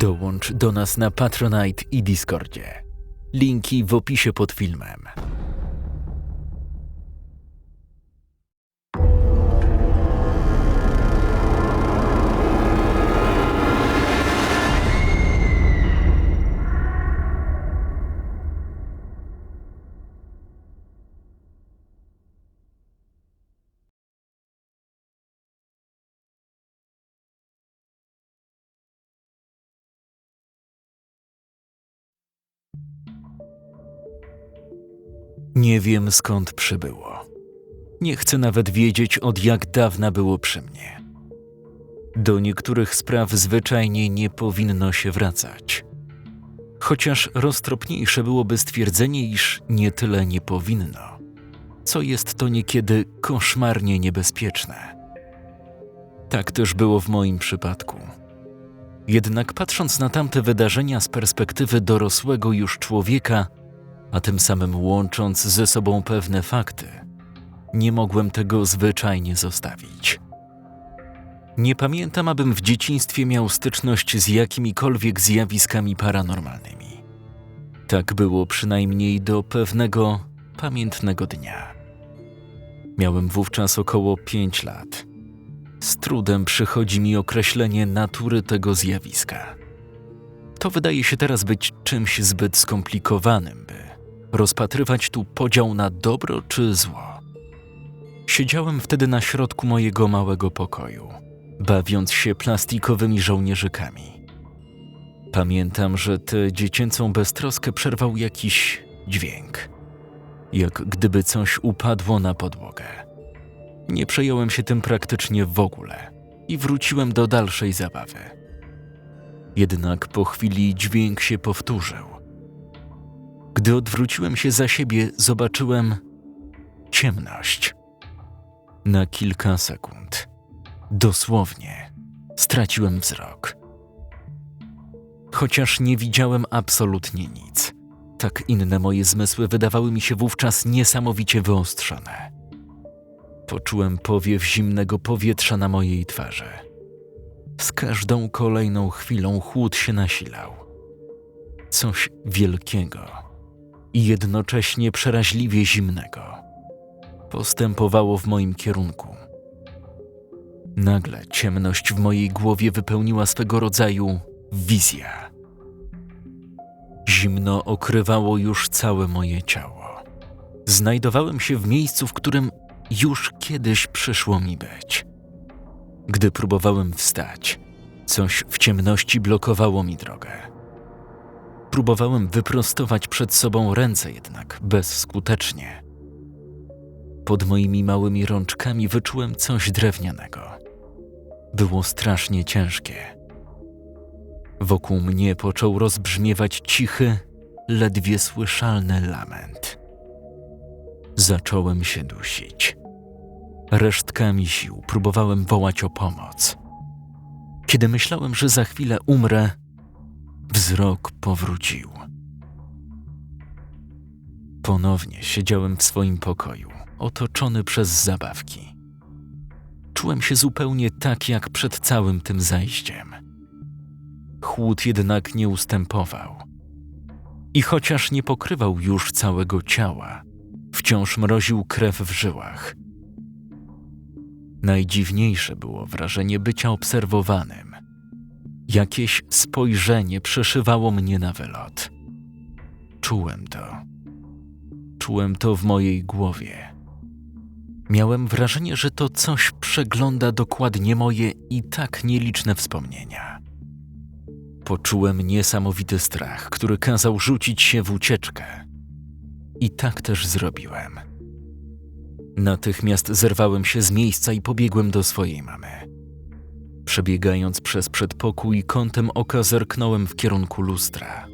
Dołącz do nas na Patronite i Discordzie. Linki w opisie pod filmem. Nie wiem skąd przybyło. Nie chcę nawet wiedzieć od jak dawna było przy mnie. Do niektórych spraw zwyczajnie nie powinno się wracać. Chociaż roztropniejsze byłoby stwierdzenie, iż nie tyle nie powinno, co jest to niekiedy koszmarnie niebezpieczne. Tak też było w moim przypadku. Jednak patrząc na tamte wydarzenia z perspektywy dorosłego już człowieka, a tym samym łącząc ze sobą pewne fakty, nie mogłem tego zwyczajnie zostawić. Nie pamiętam, abym w dzieciństwie miał styczność z jakimikolwiek zjawiskami paranormalnymi. Tak było przynajmniej do pewnego pamiętnego dnia. Miałem wówczas około pięć lat. Z trudem przychodzi mi określenie natury tego zjawiska. To wydaje się teraz być czymś zbyt skomplikowanym, by rozpatrywać tu podział na dobro czy zło. Siedziałem wtedy na środku mojego małego pokoju, bawiąc się plastikowymi żołnierzykami. Pamiętam, że tę dziecięcą beztroskę przerwał jakiś dźwięk, jak gdyby coś upadło na podłogę. Nie przejąłem się tym praktycznie w ogóle i wróciłem do dalszej zabawy. Jednak po chwili dźwięk się powtórzył. Gdy odwróciłem się za siebie, zobaczyłem ciemność. Na kilka sekund, dosłownie, straciłem wzrok. Chociaż nie widziałem absolutnie nic, tak inne moje zmysły wydawały mi się wówczas niesamowicie wyostrzone. Poczułem powiew zimnego powietrza na mojej twarzy. Z każdą kolejną chwilą chłód się nasilał. Coś wielkiego i jednocześnie przeraźliwie zimnego postępowało w moim kierunku. Nagle ciemność w mojej głowie wypełniła swego rodzaju wizja. Zimno okrywało już całe moje ciało. Znajdowałem się w miejscu, w którym już kiedyś przyszło mi być. Gdy próbowałem wstać, coś w ciemności blokowało mi drogę. Próbowałem wyprostować przed sobą ręce, jednak bezskutecznie. Pod moimi małymi rączkami wyczułem coś drewnianego. Było strasznie ciężkie. Wokół mnie począł rozbrzmiewać cichy, ledwie słyszalny lament. Zacząłem się dusić. Resztkami sił próbowałem wołać o pomoc. Kiedy myślałem, że za chwilę umrę, wzrok powrócił. Ponownie siedziałem w swoim pokoju, otoczony przez zabawki. Czułem się zupełnie tak jak przed całym tym zajściem. Chłód jednak nie ustępował. I chociaż nie pokrywał już całego ciała, wciąż mroził krew w żyłach. Najdziwniejsze było wrażenie bycia obserwowanym. Jakieś spojrzenie przeszywało mnie na wylot. Czułem to. Czułem to w mojej głowie. Miałem wrażenie, że to coś przegląda dokładnie moje i tak nieliczne wspomnienia. Poczułem niesamowity strach, który kazał rzucić się w ucieczkę. I tak też zrobiłem. Natychmiast zerwałem się z miejsca i pobiegłem do swojej mamy. Przebiegając przez przedpokój, kątem oka zerknąłem w kierunku lustra.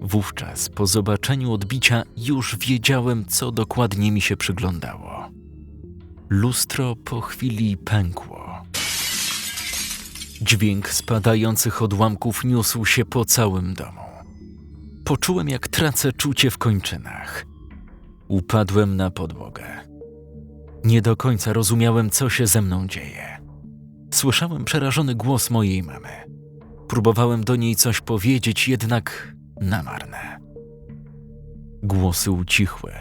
Wówczas, po zobaczeniu odbicia, już wiedziałem, co dokładnie mi się przyglądało. Lustro po chwili pękło. Dźwięk spadających odłamków niósł się po całym domu. Poczułem, jak tracę czucie w kończynach. Upadłem na podłogę. Nie do końca rozumiałem, co się ze mną dzieje. Słyszałem przerażony głos mojej mamy. Próbowałem do niej coś powiedzieć, jednak na marne. Głosy ucichły.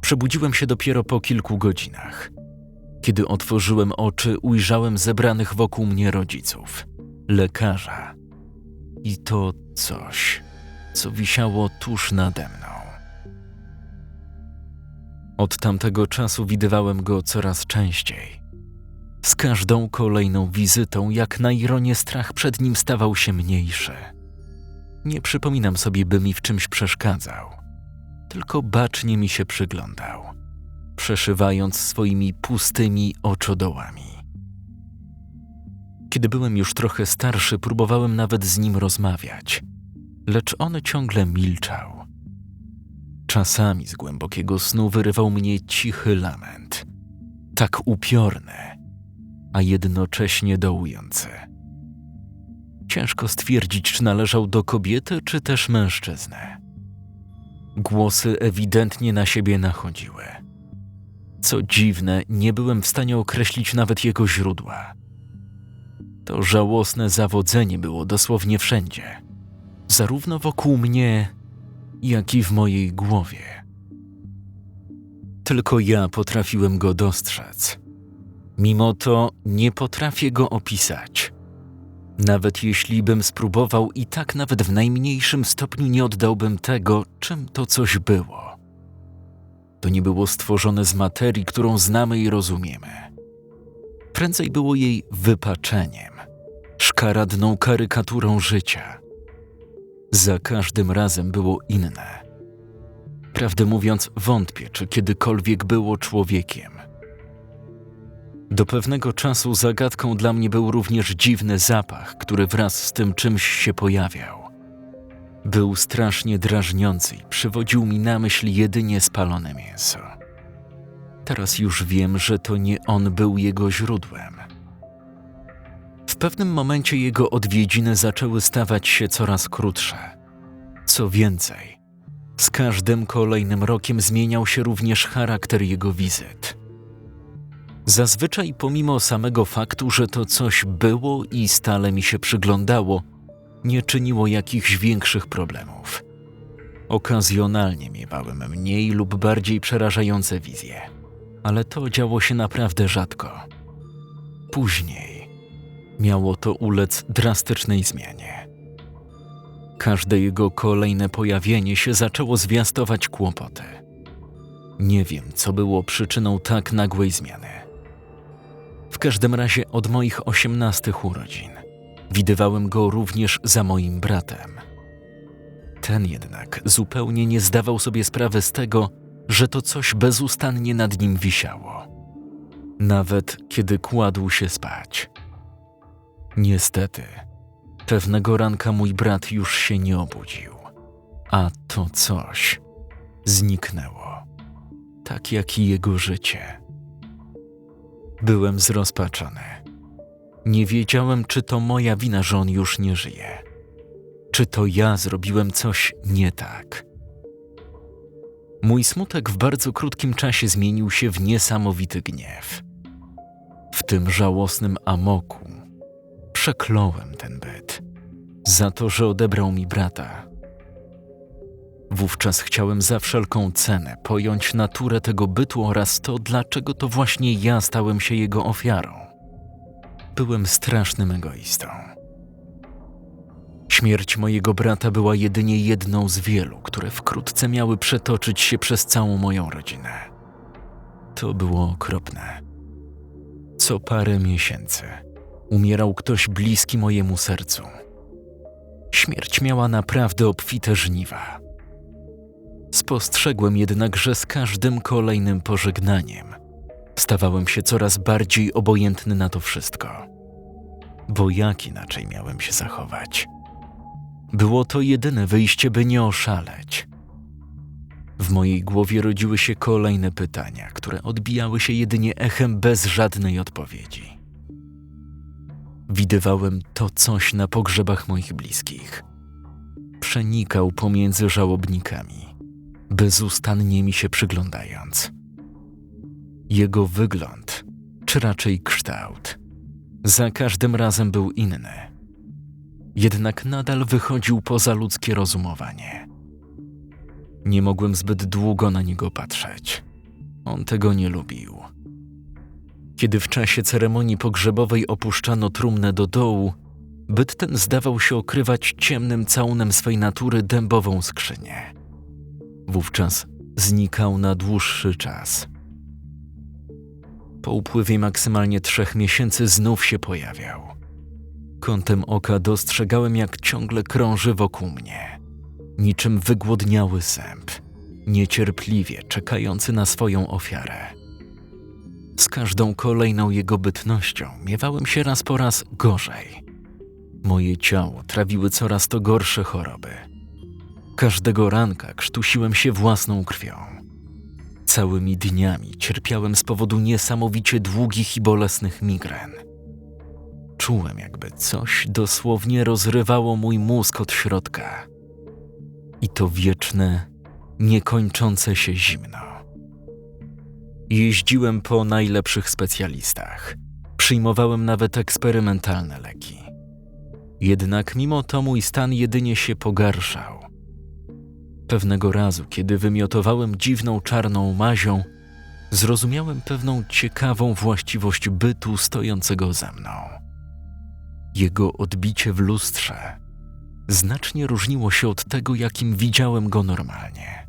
Przebudziłem się dopiero po kilku godzinach. Kiedy otworzyłem oczy, ujrzałem zebranych wokół mnie rodziców, lekarza i to coś, co wisiało tuż nade mną. Od tamtego czasu widywałem go coraz częściej. Z każdą kolejną wizytą, jak na ironię, strach przed nim stawał się mniejszy. Nie przypominam sobie, by mi w czymś przeszkadzał, tylko bacznie mi się przyglądał, przeszywając swoimi pustymi oczodołami. Kiedy byłem już trochę starszy, próbowałem nawet z nim rozmawiać, lecz on ciągle milczał. Czasami z głębokiego snu wyrywał mnie cichy lament, tak upiorny, a jednocześnie dołujący. Ciężko stwierdzić, czy należał do kobiety, czy też mężczyzny. Głosy ewidentnie na siebie nachodziły. Co dziwne, nie byłem w stanie określić nawet jego źródła. To żałosne zawodzenie było dosłownie wszędzie, zarówno wokół mnie, jak i w mojej głowie. Tylko ja potrafiłem go dostrzec. Mimo to nie potrafię go opisać. Nawet jeśli bym spróbował, i tak nawet w najmniejszym stopniu nie oddałbym tego, czym to coś było. To nie było stworzone z materii, którą znamy i rozumiemy. Prędzej było jej wypaczeniem, szkaradną karykaturą życia. Za każdym razem było inne. Prawdę mówiąc, wątpię, czy kiedykolwiek było człowiekiem. Do pewnego czasu zagadką dla mnie był również dziwny zapach, który wraz z tym czymś się pojawiał. Był strasznie drażniący i przywodził mi na myśl jedynie spalone mięso. Teraz już wiem, że to nie on był jego źródłem. W pewnym momencie jego odwiedziny zaczęły stawać się coraz krótsze. Co więcej, z każdym kolejnym rokiem zmieniał się również charakter jego wizyt. Zazwyczaj, pomimo samego faktu, że to coś było i stale mi się przyglądało, nie czyniło jakichś większych problemów. Okazjonalnie miewałem mniej lub bardziej przerażające wizje, ale to działo się naprawdę rzadko. Później miało to ulec drastycznej zmianie. Każde jego kolejne pojawienie się zaczęło zwiastować kłopoty. Nie wiem, co było przyczyną tak nagłej zmiany. W każdym razie od moich osiemnastych urodzin widywałem go również za moim bratem. Ten jednak zupełnie nie zdawał sobie sprawy z tego, że to coś bezustannie nad nim wisiało. Nawet kiedy kładł się spać. Niestety, pewnego ranka mój brat już się nie obudził, a to coś zniknęło, tak jak i jego życie. Byłem zrozpaczony. Nie wiedziałem, czy to moja wina, że on już nie żyje. Czy to ja zrobiłem coś nie tak? Mój smutek w bardzo krótkim czasie zmienił się w niesamowity gniew. W tym żałosnym amoku przekląłem ten byt za to, że odebrał mi brata. Wówczas chciałem za wszelką cenę pojąć naturę tego bytu oraz to, dlaczego to właśnie ja stałem się jego ofiarą. Byłem strasznym egoistą. Śmierć mojego brata była jedynie jedną z wielu, które wkrótce miały przetoczyć się przez całą moją rodzinę. To było okropne. Co parę miesięcy umierał ktoś bliski mojemu sercu. Śmierć miała naprawdę obfite żniwa. Spostrzegłem jednak, że z każdym kolejnym pożegnaniem stawałem się coraz bardziej obojętny na to wszystko. Bo jak inaczej miałem się zachować? Było to jedyne wyjście, by nie oszaleć. W mojej głowie rodziły się kolejne pytania, które odbijały się jedynie echem bez żadnej odpowiedzi. Widywałem to coś na pogrzebach moich bliskich. Przenikał pomiędzy żałobnikami, bezustannie mi się przyglądając. Jego wygląd, czy raczej kształt, za każdym razem był inny, jednak nadal wychodził poza ludzkie rozumowanie. Nie mogłem zbyt długo na niego patrzeć. On tego nie lubił. Kiedy w czasie ceremonii pogrzebowej opuszczano trumnę do dołu, byt ten zdawał się okrywać ciemnym całunem swej natury dębową skrzynię. Wówczas znikał na dłuższy czas. Po upływie maksymalnie trzech miesięcy znów się pojawiał. Kątem oka dostrzegałem, jak ciągle krąży wokół mnie, niczym wygłodniały sęp, niecierpliwie czekający na swoją ofiarę. Z każdą kolejną jego bytnością miewałem się raz po raz gorzej. Moje ciało trawiły coraz to gorsze choroby. Każdego ranka krztusiłem się własną krwią. Całymi dniami cierpiałem z powodu niesamowicie długich i bolesnych migren. Czułem, jakby coś dosłownie rozrywało mój mózg od środka. I to wieczne, niekończące się zimno. Jeździłem po najlepszych specjalistach. Przyjmowałem nawet eksperymentalne leki. Jednak mimo to mój stan jedynie się pogarszał. Pewnego razu, kiedy wymiotowałem dziwną czarną mazią, zrozumiałem pewną ciekawą właściwość bytu stojącego ze mną. Jego odbicie w lustrze znacznie różniło się od tego, jakim widziałem go normalnie.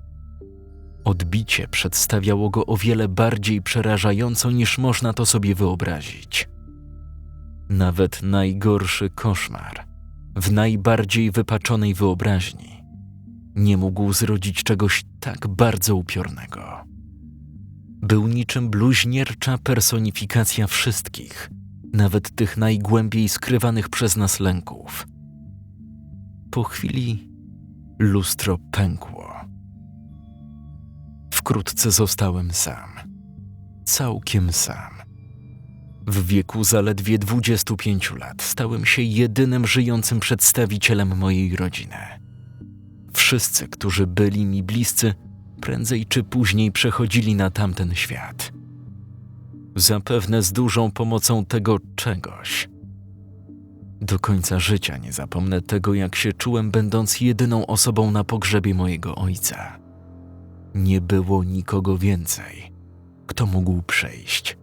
Odbicie przedstawiało go o wiele bardziej przerażająco niż można to sobie wyobrazić. Nawet najgorszy koszmar, w najbardziej wypaczonej wyobraźni, nie mógł zrodzić czegoś tak bardzo upiornego. Był niczym bluźniercza personifikacja wszystkich, nawet tych najgłębiej skrywanych przez nas lęków. Po chwili lustro pękło. Wkrótce zostałem sam. Całkiem sam. W wieku zaledwie 25 lat stałem się jedynym żyjącym przedstawicielem mojej rodziny. Wszyscy, którzy byli mi bliscy, prędzej czy później przechodzili na tamten świat. Zapewne z dużą pomocą tego czegoś. Do końca życia nie zapomnę tego, jak się czułem, będąc jedyną osobą na pogrzebie mojego ojca. Nie było nikogo więcej, kto mógł przejść.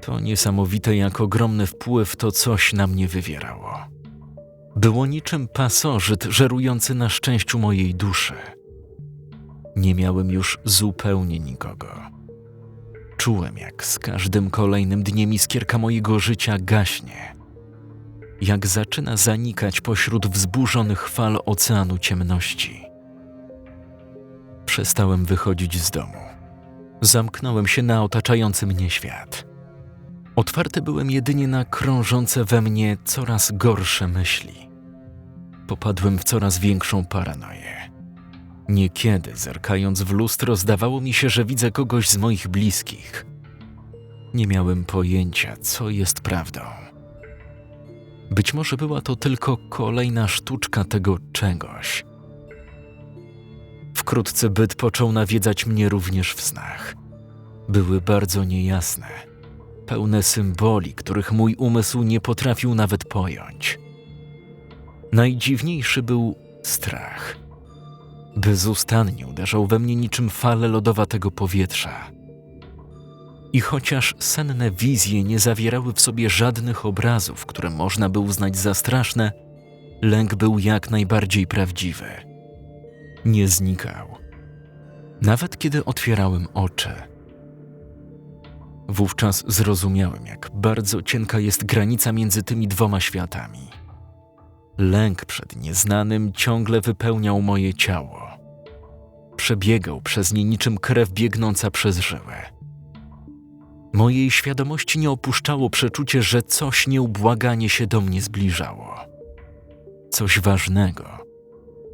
To niesamowite, jak ogromny wpływ to coś na mnie wywierało. Było niczym pasożyt żerujący na szczęściu mojej duszy. Nie miałem już zupełnie nikogo. Czułem, jak z każdym kolejnym dniem iskierka mojego życia gaśnie. Jak zaczyna zanikać pośród wzburzonych fal oceanu ciemności. Przestałem wychodzić z domu. Zamknąłem się na otaczający mnie świat. Otwarty byłem jedynie na krążące we mnie coraz gorsze myśli. Popadłem w coraz większą paranoję. Niekiedy, zerkając w lustro, zdawało mi się, że widzę kogoś z moich bliskich. Nie miałem pojęcia, co jest prawdą. Być może była to tylko kolejna sztuczka tego czegoś. Wkrótce byt począł nawiedzać mnie również w snach. Były bardzo niejasne, pełne symboli, których mój umysł nie potrafił nawet pojąć. Najdziwniejszy był strach. Bezustannie uderzał we mnie niczym fale lodowatego powietrza. I chociaż senne wizje nie zawierały w sobie żadnych obrazów, które można by uznać za straszne, lęk był jak najbardziej prawdziwy. Nie znikał. Nawet kiedy otwierałem oczy. Wówczas zrozumiałem, jak bardzo cienka jest granica między tymi dwoma światami. Lęk przed nieznanym ciągle wypełniał moje ciało. Przebiegał przez nie niczym krew biegnąca przez żyłę. Mojej świadomości nie opuszczało przeczucie, że coś nieubłaganie się do mnie zbliżało. Coś ważnego,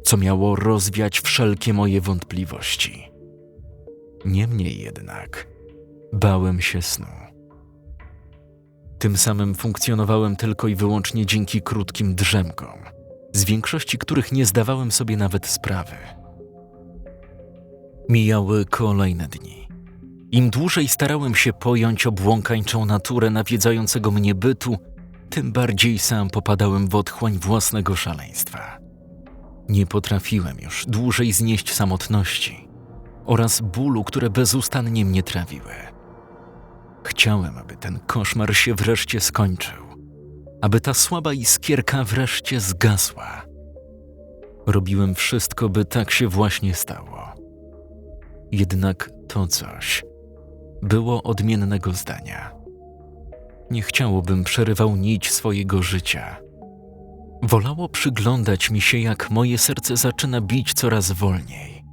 co miało rozwiać wszelkie moje wątpliwości. Niemniej jednak bałem się snu. Tym samym funkcjonowałem tylko i wyłącznie dzięki krótkim drzemkom, z większości których nie zdawałem sobie nawet sprawy. Mijały kolejne dni. Im dłużej starałem się pojąć obłąkańczą naturę nawiedzającego mnie bytu, tym bardziej sam popadałem w otchłań własnego szaleństwa. Nie potrafiłem już dłużej znieść samotności oraz bólu, które bezustannie mnie trawiły. Chciałem, aby ten koszmar się wreszcie skończył, aby ta słaba iskierka wreszcie zgasła. Robiłem wszystko, by tak się właśnie stało. Jednak to coś było odmiennego zdania. Nie chciałbym przerywał nić swojego życia. Wolało przyglądać mi się, jak moje serce zaczyna bić coraz wolniej,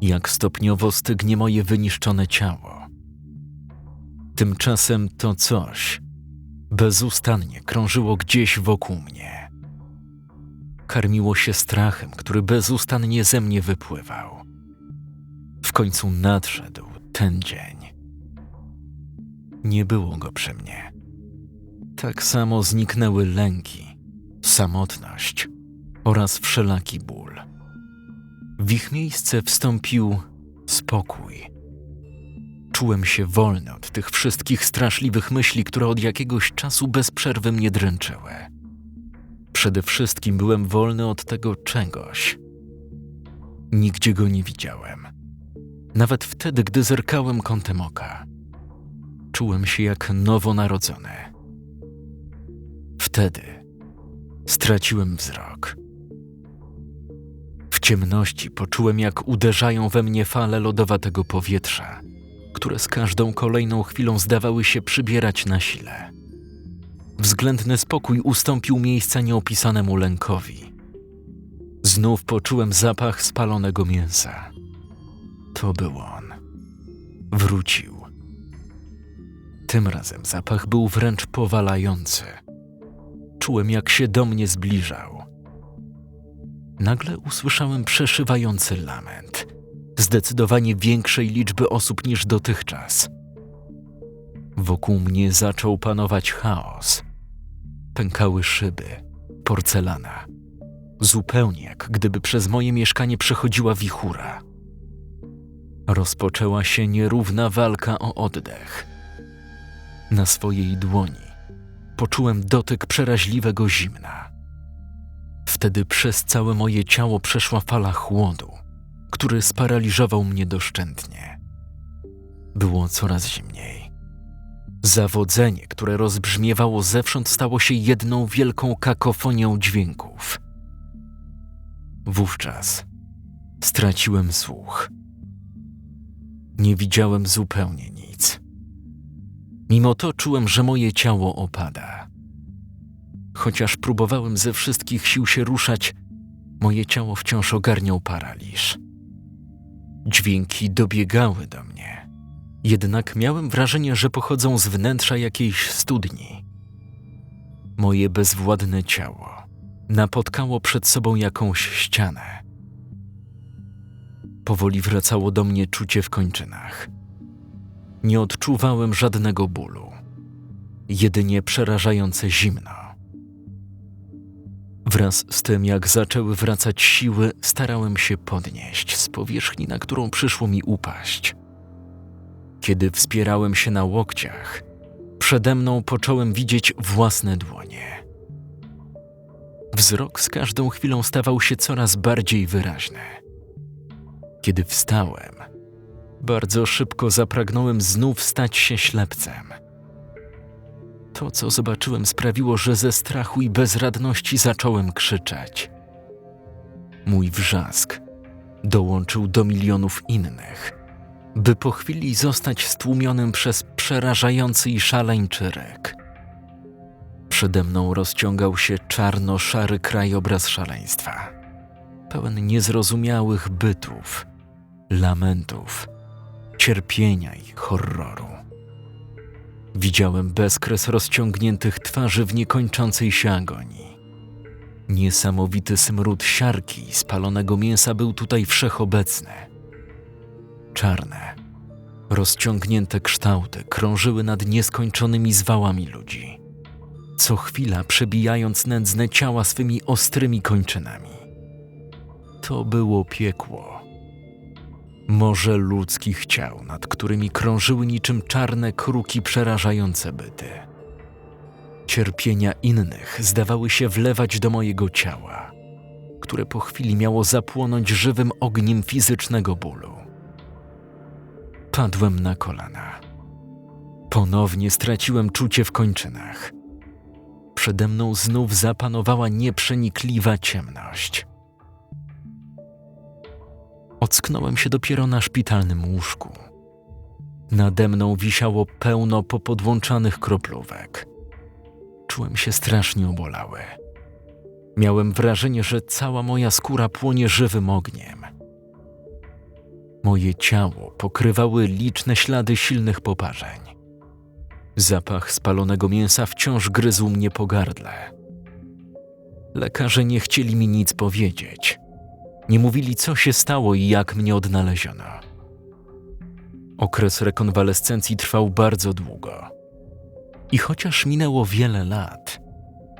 jak stopniowo stygnie moje wyniszczone ciało. Tymczasem to coś bezustannie krążyło gdzieś wokół mnie. Karmiło się strachem, który bezustannie ze mnie wypływał. W końcu nadszedł ten dzień. Nie było go przy mnie. Tak samo zniknęły lęki, samotność oraz wszelaki ból. W ich miejsce wstąpił spokój. Czułem się wolny od tych wszystkich straszliwych myśli, które od jakiegoś czasu bez przerwy mnie dręczyły. Przede wszystkim byłem wolny od tego czegoś. Nigdzie go nie widziałem. Nawet wtedy, gdy zerkałem kątem oka, czułem się jak nowonarodzony. Wtedy straciłem wzrok. W ciemności poczułem, jak uderzają we mnie fale lodowatego powietrza, które z każdą kolejną chwilą zdawały się przybierać na sile. Względny spokój ustąpił miejsca nieopisanemu lękowi. Znów poczułem zapach spalonego mięsa. To był on. Wrócił. Tym razem zapach był wręcz powalający. Czułem, jak się do mnie zbliżał. Nagle usłyszałem przeszywający lament, zdecydowanie większej liczby osób niż dotychczas. Wokół mnie zaczął panować chaos. Pękały szyby, porcelana. Zupełnie jak gdyby przez moje mieszkanie przechodziła wichura. Rozpoczęła się nierówna walka o oddech. Na swojej dłoni poczułem dotyk przeraźliwego zimna. Wtedy przez całe moje ciało przeszła fala chłodu, który sparaliżował mnie doszczętnie. Było coraz zimniej. Zawodzenie, które rozbrzmiewało zewsząd, stało się jedną wielką kakofonią dźwięków. Wówczas straciłem słuch. Nie widziałem zupełnie nic. Mimo to czułem, że moje ciało opada. Chociaż próbowałem ze wszystkich sił się ruszać, moje ciało wciąż ogarniał paraliż. Dźwięki dobiegały do mnie, jednak miałem wrażenie, że pochodzą z wnętrza jakiejś studni. Moje bezwładne ciało napotkało przed sobą jakąś ścianę. Powoli wracało do mnie czucie w kończynach. Nie odczuwałem żadnego bólu, jedynie przerażające zimno. Wraz z tym, jak zaczęły wracać siły, starałem się podnieść z powierzchni, na którą przyszło mi upaść. Kiedy wspierałem się na łokciach, przede mną począłem widzieć własne dłonie. Wzrok z każdą chwilą stawał się coraz bardziej wyraźny. Kiedy wstałem, bardzo szybko zapragnąłem znów stać się ślepcem. To, co zobaczyłem, sprawiło, że ze strachu i bezradności zacząłem krzyczeć. Mój wrzask dołączył do milionów innych, by po chwili zostać stłumionym przez przerażający i szaleńczy ryk. Przede mną rozciągał się czarno-szary krajobraz szaleństwa, pełen niezrozumiałych bytów, lamentów, cierpienia i horroru. Widziałem bezkres rozciągniętych twarzy w niekończącej się agonii. Niesamowity smród siarki spalonego mięsa był tutaj wszechobecny. Czarne, rozciągnięte kształty krążyły nad nieskończonymi zwałami ludzi, co chwila przebijając nędzne ciała swymi ostrymi kończynami. To było piekło morze ludzkich ciał, nad którymi krążyły niczym czarne kruki przerażające byty. Cierpienia innych zdawały się wlewać do mojego ciała, które po chwili miało zapłonąć żywym ogniem fizycznego bólu. Padłem na kolana. Ponownie straciłem czucie w kończynach. Przede mną znów zapanowała nieprzenikliwa ciemność. Ocknąłem się dopiero na szpitalnym łóżku. Nade mną wisiało pełno popodłączanych kroplówek. Czułem się strasznie obolały. Miałem wrażenie, że cała moja skóra płonie żywym ogniem. Moje ciało pokrywały liczne ślady silnych poparzeń. Zapach spalonego mięsa wciąż gryzł mnie po gardle. Lekarze nie chcieli mi nic powiedzieć. Nie mówili, co się stało i jak mnie odnaleziono. Okres rekonwalescencji trwał bardzo długo. I chociaż minęło wiele lat,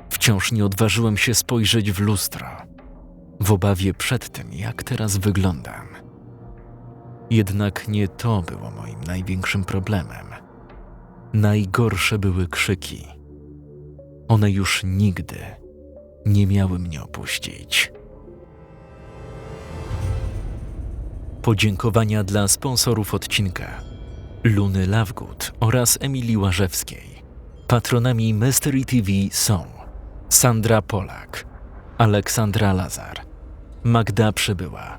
wciąż nie odważyłem się spojrzeć w lustro, w obawie przed tym, jak teraz wyglądam. Jednak nie to było moim największym problemem. Najgorsze były krzyki. One już nigdy nie miały mnie opuścić. Podziękowania dla sponsorów odcinka Luny Lovegood oraz Emilii Łażewskiej. Patronami Mystery TV są Sandra Polak, Aleksandra Lazar, Magda Przybyła,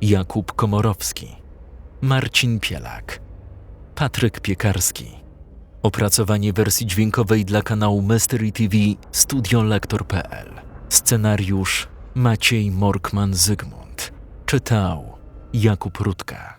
Jakub Komorowski, Marcin Pielak, Patryk Piekarski. Opracowanie wersji dźwiękowej dla kanału Mystery TV studiolektor.pl. Scenariusz Maciej Morkman-Zygmunt. Czytał Jakub Rutka.